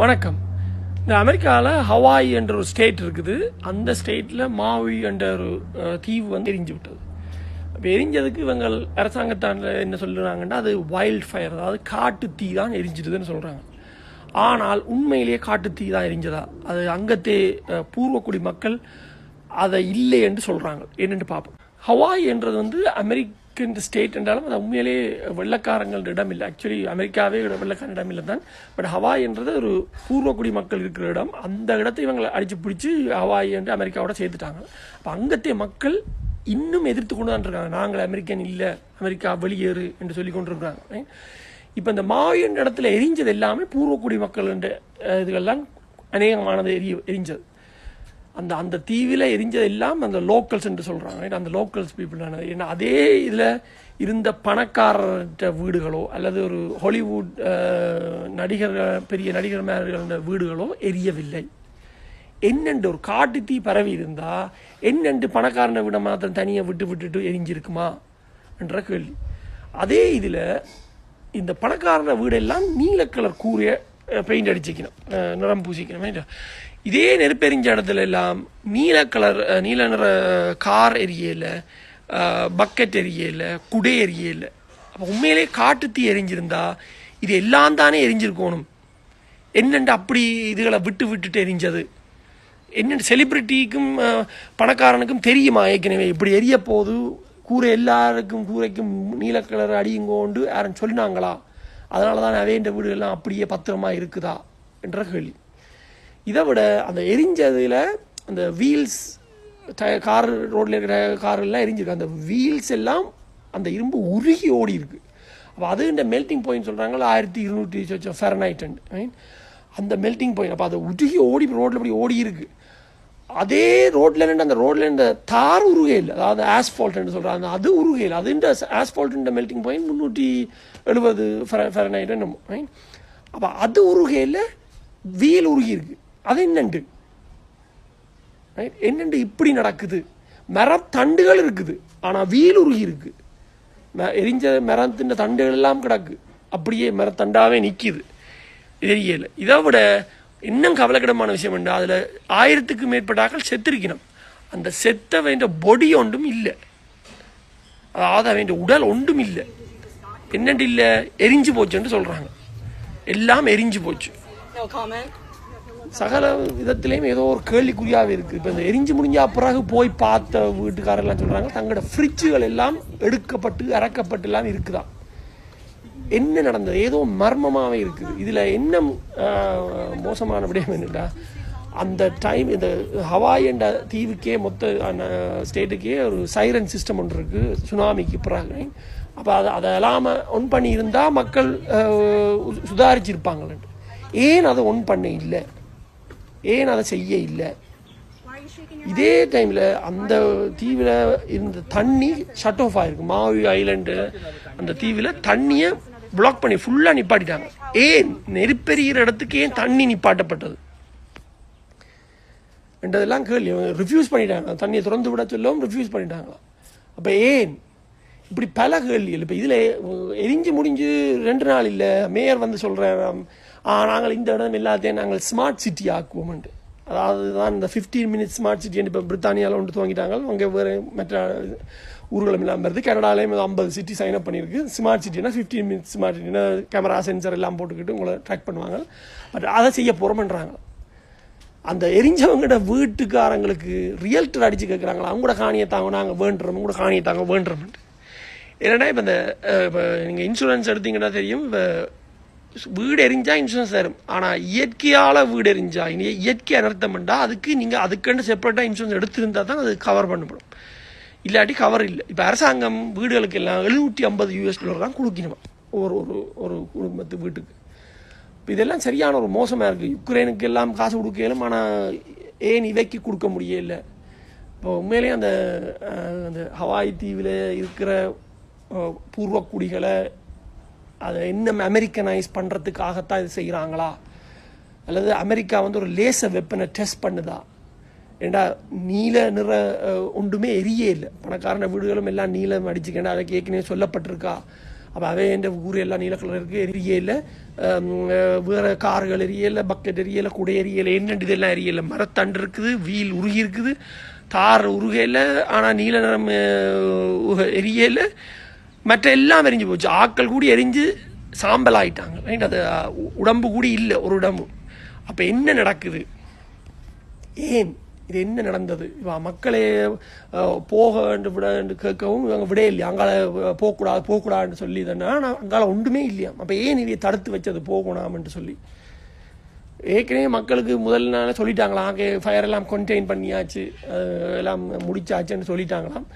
வணக்கம். இந்த அமெரிக்காவில் ஹவாய் என்ற ஒரு ஸ்டேட் இருக்குது. அந்த ஸ்டேட்டில் மாவி என்ற ஒரு தீவு வந்து எரிஞ்சு விட்டது. அப்போ எரிஞ்சதுக்கு இவங்க அரசாங்கத்தாண்ட என்ன சொல்லுறாங்கன்னா அது வைல்ட் ஃபயர் அதாவது காட்டு தீ தான் எரிஞ்சிடுதுன்னு சொல்கிறாங்க ஆனால் உண்மையிலேயே காட்டு தீ தான் எரிஞ்சதா? அது அங்கத்தே பூர்வக்குடி மக்கள் அதை இல்லை என்று சொல்கிறாங்க என்னென்று பார்ப்போம். ஹவாய் என்றது வந்து அமெரிக்க இந்த ஸ்டேட் என்றாலும் அது உண்மையிலேயே வெள்ளக்காரங்கள் இடம் இல்லை. ஆக்சுவலி அமெரிக்காவே வெள்ளக்காரன் இடம் இல்லை தான். பட் ஹவாய் என்றது ஒரு பூர்வக்குடி மக்கள் இருக்கிற இடம். அந்த இடத்தை இவங்களை அடித்து பிடிச்சி ஹவாய் என்று அமெரிக்காவோட சேர்த்துட்டாங்க. அப்போ அங்கத்தே மக்கள் இன்னும் எதிர்த்து கொண்டு தான் இருக்காங்க. நாங்கள் அமெரிக்கன் இல்லை அமெரிக்கா வெளியேறு என்று சொல்லி கொண்டிருக்கிறாங்க. இப்போ இந்த மாவி என்ற இடத்துல எரிஞ்சது எல்லாமே பூர்வக்குடி மக்கள் என்ற இதுகள்லாம் அநேகமானது எரிய எரிஞ்சது. அந்த அந்த தீவில் எரிஞ்சதெல்லாம் அந்த லோக்கல்ஸ் என்று சொல்கிறாங்க அந்த லோக்கல்ஸ் பீப்புள் ஏன்னா அதே இதில் இருந்த பணக்காரர்கிட்ட வீடுகளோ அல்லது ஒரு ஹாலிவுட் நடிகர் பெரிய நடிகர்மார்கள் வீடுகளோ எரியவில்லை. என்னென்று ஒரு காட்டு தீ பரவி இருந்தால் என்னென்று பணக்காரனை விட மாத்திரம் தனியாக விட்டு விட்டுட்டு எரிஞ்சிருக்குமா? என்ற கேள்வி. அதே இதில் இந்த பணக்காரன வீடெல்லாம் நீல கலர் கூறிய பெயிண்ட் அடிச்சிக்கணும். நிறம் பூசிக்கணும்? இதே நெருப்பெரிஞ்ச இடத்துல எல்லாம் நீல கலர் நீல நிற கார் எரியல பக்கெட் எரியல குடை எரியல. அப்போ உண்மையிலே காட்டு தீ எரிஞ்சிருந்தா இது எல்லாம் தானே எரிஞ்சிருக்கணும். என்னென்று அப்படி இதுகளை விட்டு விட்டுட்டு எரிஞ்சது? என்னென்று செலிப்ரிட்டிக்கும் பணக்காரனுக்கும் தெரியுமா ஏற்கனவே? இப்படி எரிய போது கூரை எல்லாருக்கும் கூரைக்கும் நீல கலர் அடியுங்கோண்டு யாரும் சொன்னாங்களா அதனால தான் அவேண்ட வீடுகள்லாம் அப்படியே பத்திரமா இருக்குதா? என்ற கேள்வி. இதை விட அந்த எரிஞ்சதில் அந்த வீல்ஸ் கார் ரோட்ல இருக்கிற காரெல்லாம் எரிஞ்சிருக்கு. அந்த வீல்ஸ் எல்லாம் அந்த இரும்பு உருகி ஓடி இருக்கு அப்போ அது இந்த மெல்ட்டிங் பாயிண்ட் சொல்கிறாங்களோ ஆயிரத்தி இருநூற்றி சொச்சம் ஃபெரனைட் அந்த மெல்ட்டிங் பாயிண்ட் அப்போ அதை உருகி ஓடி ரோட்டில் அப்படி ஓடி இருக்கு அதே ரோட்டில் இருந்து அந்த ரோட்டில் இருந்த தார் உருகையில் அதாவது ஆஸ்ஃபால்ட்னு சொல்கிறாங்க அது உருகையில் அது இந்த ஆஸ்பால்ட் மெல்ட்டிங் பாயிண்ட் முந்நூற்றி எழுபது ஃபெரனைட் என்னமோ மீன் அப்போ அது உருகையில் வீல் உருகி இருக்குது அது என்னண்டு என்னண்டு இப்படி நடக்குது? மரத்தண்டுகள் இருக்குது. ஆனால் வீல் உருகி இருக்கு. எரிஞ்ச மரத்தின் தண்டுகள் எல்லாம் கிடக்கு. அப்படியே மரத்தண்டாவே நிற்கிது தெரியல இதை விட இன்னும் கவலைக்கிடமான விஷயம் உண்டு அதில் ஆயிரத்துக்கு மேற்பட்டாக்கள் செத்திருக்கணும். அந்த செத்த வேண்ட பொடி ஒன்றும் இல்லை. அதாவது வேண்டிய உடல் ஒன்றும் இல்லை. என்னண்டு இல்லை? எரிஞ்சு போச்சுன்னு சொல்கிறாங்க எல்லாம் எரிஞ்சு போச்சு. No comment. சகல விதத்திலையும் ஏதோ ஒரு கேள்விக்குறியாகவே இருக்குது இப்போ இந்த எரிஞ்சு முடிஞ்ச பிறகு போய் பார்த்த வீட்டுக்காரெல்லாம் சொல்கிறாங்க தங்களோட ஃப்ரிட்ஜுகள் எல்லாம் எடுக்கப்பட்டு அறக்கப்பட்டு எல்லாம் இருக்குதா? என்ன நடந்தது? ஏதோ மர்மமாகவே இருக்குது. இதில் என்ன மோசமான விடயம் என்னட்டா அந்த டைம் இந்த ஹவாய் என்ற தீவுக்கே மொத்த ஸ்டேட்டுக்கே ஒரு சைரன் சிஸ்டம் ஒன்று இருக்குது சுனாமிக்கு பிறகு. அப்போ அதை அதை இல்லாமல் ஒன் பண்ணி இருந்தால் மக்கள் ஆஹ், ஏன் அதை ஒன் பண்ண இல்லை? ஏன் அதை செய்ய இல்லை? இதே டைமில் அந்த தீவில் இருந்த தண்ணி ஷட் ஆஃப் ஆயிருக்கு. மாவி ஐலண்டு அந்த தீவில் தண்ணியை பிளாக் பண்ணி ஃபுல்லாக நிப்பாட்டிட்டாங்க. ஏன்? நெருப்பெரிகிற இடத்துக்கு ஏன் தண்ணி நிப்பாட்டப்பட்டது? என்றதெல்லாம் கேள்வி. ரிஃப்யூஸ் பண்ணிட்டாங்க. தண்ணியை திறந்து விட சொல்லவும் ரிஃப்யூஸ் பண்ணிட்டாங்களாம் அப்போ ஏன்? இப்படி பல கேள்விகள். இப்போ இதில் எரிஞ்சு முடிஞ்சு ரெண்டு நாள் இல்லை. மேயர் வந்து சொல்கிறேன் நாங்கள் இந்த இடம் எல்லாத்தையும் நாங்கள் ஸ்மார்ட் சிட்டி ஆக்குவோம்ன்ட்டு அதாவது தான் இந்த ஃபிஃப்டீன் மினிட்ஸ் ஸ்மார்ட் சிட்டி இப்போ பிரித்தானியாவில் ஒன்று துவங்கிட்டாங்க. அங்கே வேறு மற்ற ஊர்களும் இல்லாமல் வருது கனடாலேயும் ஐம்பது சிட்டி சைன் அப் பண்ணியிருக்கு. ஸ்மார்ட் சிட்டினா ஃபிஃப்டீன் மினிட்ஸ் ஸ்மார்ட் சிட்டினா கேமரா சென்சர் எல்லாம் போட்டுக்கிட்டு உங்களை ட்ராக் பண்ணுவாங்க. பட் அதை செய்ய போகிறோம்ன்றாங்க அந்த எரிஞ்சவங்கட வீட்டுக்காரங்களுக்கு ரியல்டர் அடிச்சு கேட்குறாங்களா அவங்க கூட காணியை தாங்க நாங்கள் வேண்டுறோம். கூட காணியை தாங்க வேண்டுறோம்ட்டு என்னென்னா இப்போ இந்த இப்போ நீங்கள் இன்சூரன்ஸ் எடுத்தீங்கன்னா தெரியும். இப்போ வீடு எரிஞ்சால் இன்சூரன்ஸ் தரும். ஆனால் இயற்கையால் வீடு எரிஞ்சா இனி இயற்கை அனர்த்தம்ண்டா அதுக்கு நீங்கள் அதுக்குன்னு செப்பரேட்டாக இன்சூரன்ஸ் எடுத்திருந்தால் தான் அது கவர் பண்ணப்படும். இல்லாட்டி கவர் இல்லை. இப்போ அரசாங்கம் வீடுகளுக்கு எல்லாம் எழுநூற்றி ஐம்பது யூஎஸ் டாலர் தான் கொடுக்கணுமா? ஒரு ஒரு ஒரு குடும்பத்து வீட்டுக்கு. இப்போ இதெல்லாம் சரியான ஒரு மோசமாக இருக்குது யுக்ரைனுக்கு எல்லாம் காசு கொடுக்கலும் ஆனால் ஏன் இவைக்கு கொடுக்க முடியல? இப்போ உண்மையிலேயே அந்த அந்த ஹவாய் தீவில் இருக்கிற பூர்வக்குடிகளை அதை இன்னும் அமெரிக்கனைஸ் பண்ணுறதுக்காகத்தான் இது செய்கிறாங்களா அல்லது அமெரிக்கா வந்து ஒரு லேச வெப்பனை டெஸ்ட் பண்ணுதா? ஏண்டா நீல நிற ஒன்றுமே எரியே இல்லை. பணக்காரன வீடுகளும் எல்லாம் நீலம் அடிச்சுக்கண்டா அதுக்கு ஏற்கனவே சொல்லப்பட்டிருக்கா? அப்போ அவே என் ஊர் எல்லாம் நீல கலர் இருக்குது எரியல வேறு கார்கள் எரியலை பக்கெட் எரியலை குடை எரியலை என்னென்று இதெல்லாம் எரியலை மரத்தண்டு இருக்குது வீல் உருகி இருக்குது தார் உருகையில் ஆனால் நீல நிறம் எரியலை மற்ற எல்லாம் எரிஞ்சு போச்சு. ஆக்கள் கூடி எரிஞ்சு சாம்பல் ஆயிட்டாங்க ரைட்? அது உடம்பு கூடி இல்லை ஒரு உடம்பு. அப்போ என்ன நடக்குது? ஏன் இது என்ன நடந்தது? இவா மக்களே போக வேண்டும் விட என்று கேட்கவும் இவங்க விட இல்லையா? அங்கால போகக்கூடாது போகக்கூடாதுன்னு சொல்லி இதனால் அங்கால ஒன்றுமே இல்லையா? அப்போ ஏன் இதை தடுத்து வச்சது போகணாம்னு சொல்லி? ஏற்கனவே மக்களுக்கு முதல் நாள் சொல்லிட்டாங்களாம். ஃபயர் எல்லாம் கண்டெயின் பண்ணியாச்சு. எல்லாம் முடிச்சாச்சுன்னு சொல்லிட்டாங்களாம்.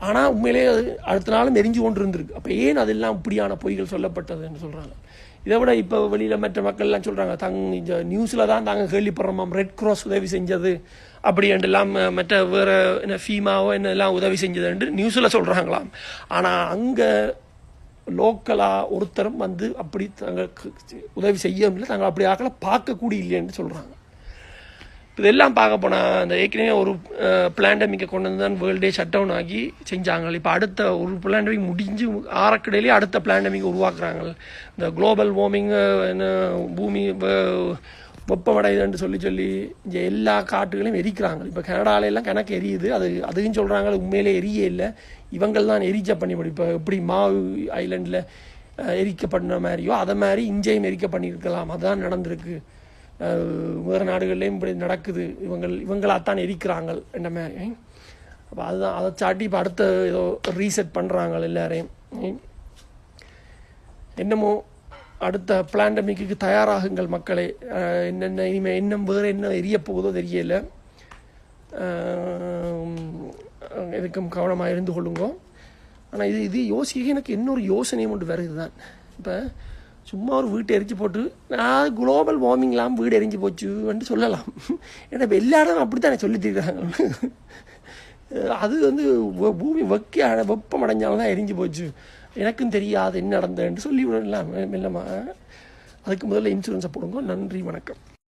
ஆனால் உண்மையிலே அது அடுத்த நாளும் எரிஞ்சு கொண்டு இருந்திருக்கு அப்போ ஏன் அதெல்லாம் இப்படியான பொய்கள் சொல்லப்பட்டதுன்னு சொல்கிறாங்க இதை விட இப்போ வெளியில் மற்ற மக்கள்லாம் சொல்கிறாங்க தங் இந்த நியூஸில் தான் தாங்க கேள்விப்படுறோமாம் ரெட் கிராஸ் உதவி செஞ்சது அப்படி எல்லாம் மற்ற வேறு என்ன ஃபீமாவோ என்னெல்லாம் உதவி செஞ்சதுன்னு நியூஸில் சொல்கிறாங்களாம் ஆனால் அங்கே லோக்கலாக ஒருத்தரும் வந்து அப்படி தங்களுக்கு உதவி செய்ய முடியல தாங்கள் அப்படி ஆக்களை பார்க்கக்கூடிய இல்லைன்னு சொல்கிறாங்க இதெல்லாம் பார்க்க போனால் அந்த ஏற்கனவே ஒரு பிளாண்டமிக்கை கொண்டு வந்து தான் வேர்ல்டே ஷட் டவுன் ஆகி செஞ்சாங்க. இப்போ அடுத்த ஒரு பிளாண்டமிக் முடிஞ்சு ஆறக்கடையிலேயே அடுத்த பிளாண்டமிக் உருவாக்குறாங்க. இந்த குளோபல் வார்மிங் என்ன பூமி வெப்பமடையுதுன்னு சொல்லி சொல்லி இந்த எல்லா காட்டுகளையும் எரிக்கிறாங்க. இப்போ கனடாலெல்லாம் கணக்கு எரியுது. அது அதுவும் சொல்கிறாங்க உண்மையிலே எரிய இல்லை. இவங்கள் தான் எரிச்ச பண்ணி இப்போ எப்படி மாவு ஐலண்டில் எரிக்க பண்ண மாதிரியோ அதை மாதிரி இஞ்சையும் எரிக்க பண்ணியிருக்கலாம். அதுதான் நடந்திருக்கு. வேறு நாடுகள்லேயும் இப்படி நடக்குது. இவங்கள் இவங்களாத்தான் எரிக்கிறாங்க என்ன அப்போ அதுதான் அதை சாட்டி இப்போ அடுத்த ஏதோ ரீசெட் பண்ணுறாங்க எல்லாரையும். என்னமோ அடுத்த பிளாண்டமிக்கு தயாராகுங்கள் மக்களே. என்னென்ன இனிமேல் இன்னும் வேறு என்ன எரிய போகுதோ தெரியல. எதுக்கும் கவனமாக இருந்து கொள்ளுங்க. ஆனால் இது இது யோசிக்க எனக்கு இன்னொரு யோசனையும் ஒன்று வருது தான் இப்போ சும்மா ஒரு வீட்டை எரிச்சு போட்டு நான் குளோபல் வார்மிங்லாம் வீடு எரிஞ்சு போச்சுன்னு சொல்லலாம். ஏன்னா இப்போ எல்லாரும் அப்படி தானே சொல்லித்திருக்காங்க. அது வந்து பூமி வெக்க வெப்பம் அடைஞ்சாலும் தான் எரிஞ்சு போச்சு. எனக்கும் தெரியாது என்ன நடந்ததுன்னு சொல்லி விடலாம். மெல்லமா. அதுக்கு முதல்ல இன்சூரன்ஸை போடுங்க. நன்றி வணக்கம்.